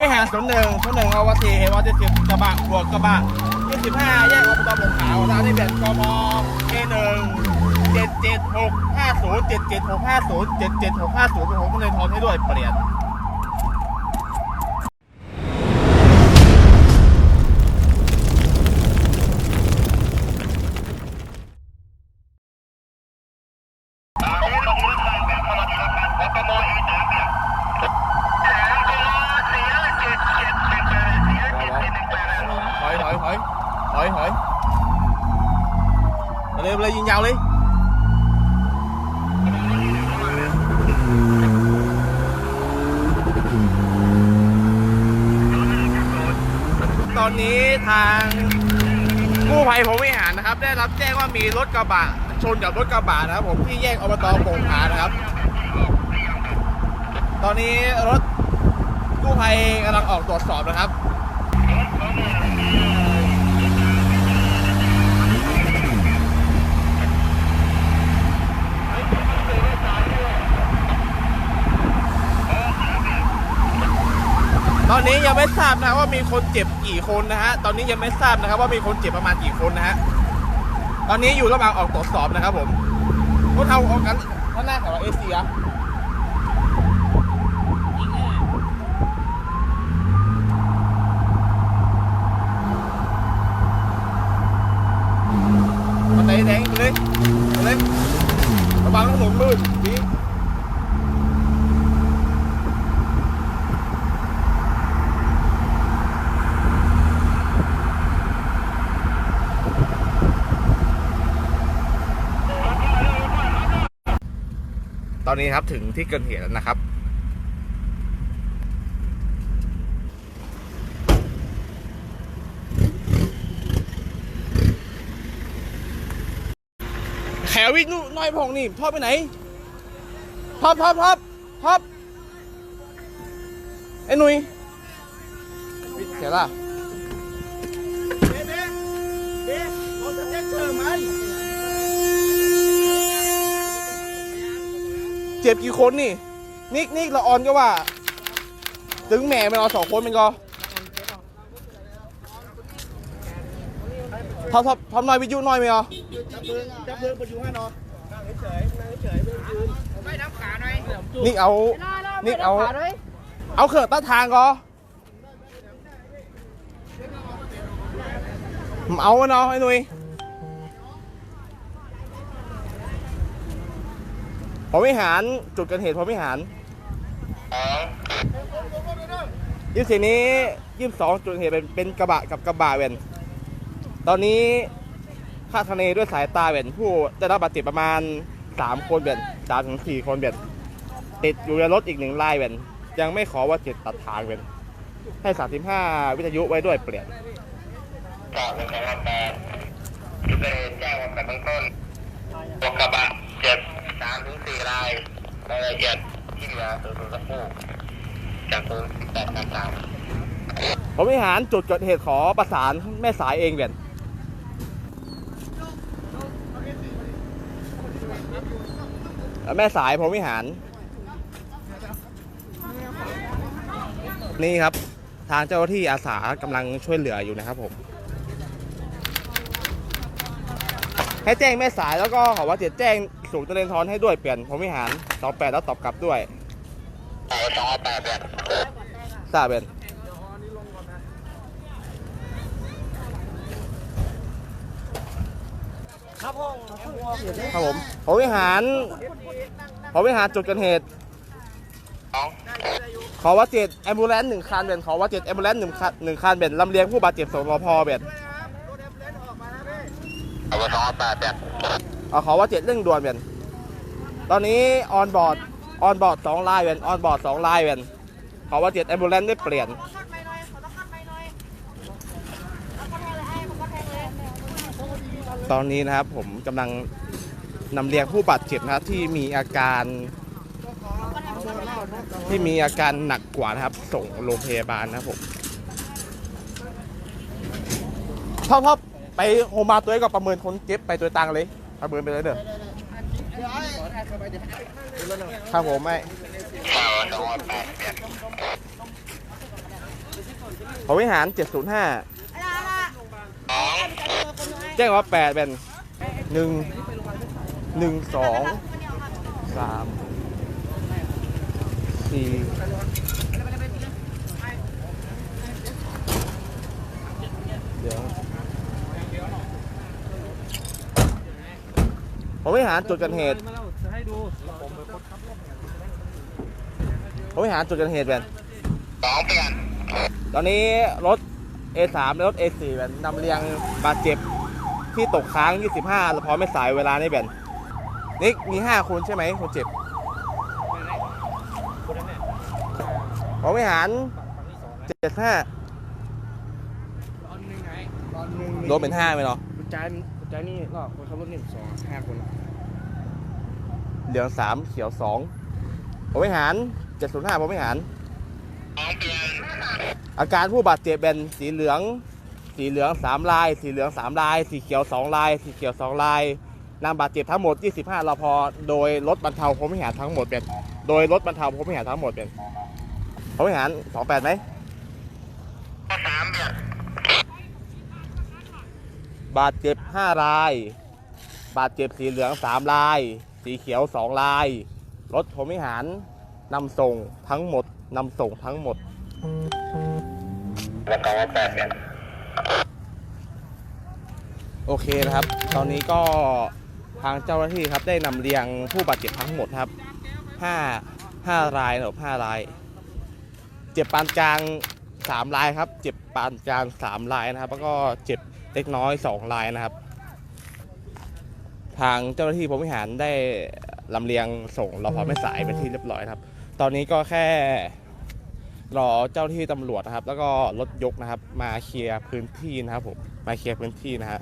ไม่หาศูนย์หนึ่งศูนย์หนึ่งเอาวัตถีเฮวัตถีสิบกระบะบวกกระบะยี่สิบห้าแยกอบตบงขาวทางที่แปดกมเอหนึ่งเจ็ดเจ็ดหกห้าศูนย์เจ็ดเจ็ดหกห้าศูนย์เจ็ดเจ็ดหกห้าศูนย์ผมก็เลยทอนให้ด้วยเปลี่ยน ถอยถอยถอยถ อยถอยมาเลยมาเลยยิงยาวเลยตอนนี้ทางกู้ภัยผมวิหารนะครับ ได้รับแจ้งว่ามีรถกระบะชนกับรถกระบะนะครับ ผมที่แยกอบตโป่งผานะครับ ตอนนี้รถกู้ภัยกำลังออกตรวจสอบนะครับ ตอนนี้ยังไม่ทราบนะว่ามีคนเจ็บกี่คนนะฮะ ตอนนี้ยังไม่ทราบนะครับ ว่ามีคนเจ็บประมาณกี่คนนะฮะ ตอนนี้อยู่ระหว่างออกตรวจสอบนะครับผมรถเทาออกกันข้างหน้าของเราเอเชียมันไหนแดงไปเลยไปเลยระวังถนนลื่นดี ตอนนี้ครับถึงที่เกิดเหตุแล้วนะครับ แขวิ่งน้อยพองนี่ทอดไปไหนทอดทอดทอดทอดไอ้หนุ่ยเสียละเจ็ บกี่คนนี่ นิกนิกละออนก็ว่า ถึงแหม่ไม่รอสองคนมันก็ทอดทอดทอดน้อยวิทยุน้อยไหมอะจับเพื่อนประยุให้นอนนั่งเฉยนั่งเฉยเพื่อนยืนไม่น้ำขาหน่อยนี่เอานี่เอา เอาเครื่องต้านทางก็ผมเอาอะเนาะไอ้หนุ่ย ผมวิหารจุดเกิดเหตุผมวิหารยี่สิบนี้ยี่สิบสองจุดเหตุเป็นเป็นกระบะกับกระบะเวนตอนนี้คาดคะเนด้วยสายตาเวนผู้ได้รับบาดเจ็บประมาณสามคนเวนสามถึงสี่คนเวนติดอยู่ในรถอีกหนึ่งลายเวนยังไม่ขอว่าเจ็ดตัดทางเวนให้35วิทยุไว้ด้วยเปลี่ยนกล่าวเป็นของแปดที่เกิดเหตุแจ้งว่าเป็นเบื้องต้นกระบะเจ็บ สามถึงสี่รายรายละเอียดที่เหลือตัวตัวสักครู่จากศูนย์แปดสามสามผมวิหารจุดเกิดเหตุขอประสานแม่สายเองเวียนแม่สายผมวิหาร นี่ครับ ทางเจ้าหน้าที่อาสากำลังช่วยเหลืออยู่นะครับผม ให้แจ้งแม่สายแล้วก็ขอว่าเจ็ดแจ้ง สูงเจริญทรให้ด้วยเปลี่ยนผมวิหาร28แปดแล้วตอบกลับด้วยสองแปดแบบทราบเป็นครับผมผมวิหารผมวิหารจุดเกิดเหตุขอว่าเจ็ดแอมบูเลนหนึ่งคันเบนขอว่าเจ็ดแอมบูเลนหนึ่งคันหนึ่งคันเบนลำเลียงผู้บาดเจ็บส่งรอพอเบนเอาสองแปดแบบ เอาขอว่าเจ็ดเรื่องด่วนเบนตอนนี้ออนบอร์ดออนบอร์ดสองลายเบนออนบอร์ดสองลายเบนขอว่าเจ็ดแอมบูเลนได้เปลี่ยนตอนนี้นะครับผมกำลังนำเรียงผู้บาดเจ็บนะครับที่มีอาการที่มีอาการหนักกว่านะครับ ส่งโรงพยาบาลนะครับผมพ่อพ่อไปโฮมาตัวเองก็ประเมินคนเจ็บไปตัวตังเลย ประเมินไปเลยเด้อครับผมไม่เอาสองแปดแบบผมวิหาร 705สองแจ้งว่า 8 เป็น 1 1 2 3 4เดี๋ยว ผมวิหารจุดเกันเหตุผมวิหารจุดเกันเหตุเป็นสองเปลี่ยนตอนนี้รถ A3 และรถ A4 แบบนำเรียงบาดเจ็บที่ตกค้าง 25แล้วพอไม่สายเวลาในแบนนี่มี 5 คนใช่ไหมคนเจ็บผมไม่หาร75ตอนหนึ่งไงตอนหนึ่ง รวมเป็น 5ไหมเนาะคุณ ใจคุณใจนี่รอบคนขับรถนี่สองห้าคนเหลือง3เขียว2ผมไม่หาร705ผมไม่หารสองเปลี่ยนอาการผู้บาดเจ็บเป็นสีเหลือง สีเหลืองสามลาย สีเหลืองสามลาย สีเขียวสองลาย สีเขียวสองลายนำบาดเจ็บทั้งหมด 25รพโดยรถบรรเทาพรหมวิหารทั้งหมดเป็นโดยรถบรรเทาพรหมวิหารทั้งหมดเป็นพรหมวิหาร28ไหมข้อสามเปลี่ยน บาดเจ็บ 5 ราย บาดเจ็บสีเหลือง3ลาย สีเขียว2ลาย รถพรหมวิหารนำส่งทั้งหมดนำส่งทั้งหมดแล้วก็ว่าแปดเปลี่ยนโอเคนะครับ ตอนนี้ก็ทางเจ้าหน้าที่ครับได้นำเรียงผู้บาดเจ็บทั้งหมดครับ5 5รายนะครับ5ราย เจ็บปานกลาง3รายครับ เจ็บปานกลาง3รายนะครับ แล้วก็เจ็บ เล็กน้อย2ลายนะครับ ทางเจ้าหน้าที่พรหมวิหารได้ลำเลียงส่งรอพอไม่สายเป็นที่เรียบร้อยครับ ตอนนี้ก็แค่รอเจ้าหน้าที่ตำรวจนะครับ แล้วก็รถยกนะครับ มาเคลียร์พื้นที่นะครับผมมาเคลียร์พื้นที่นะฮะ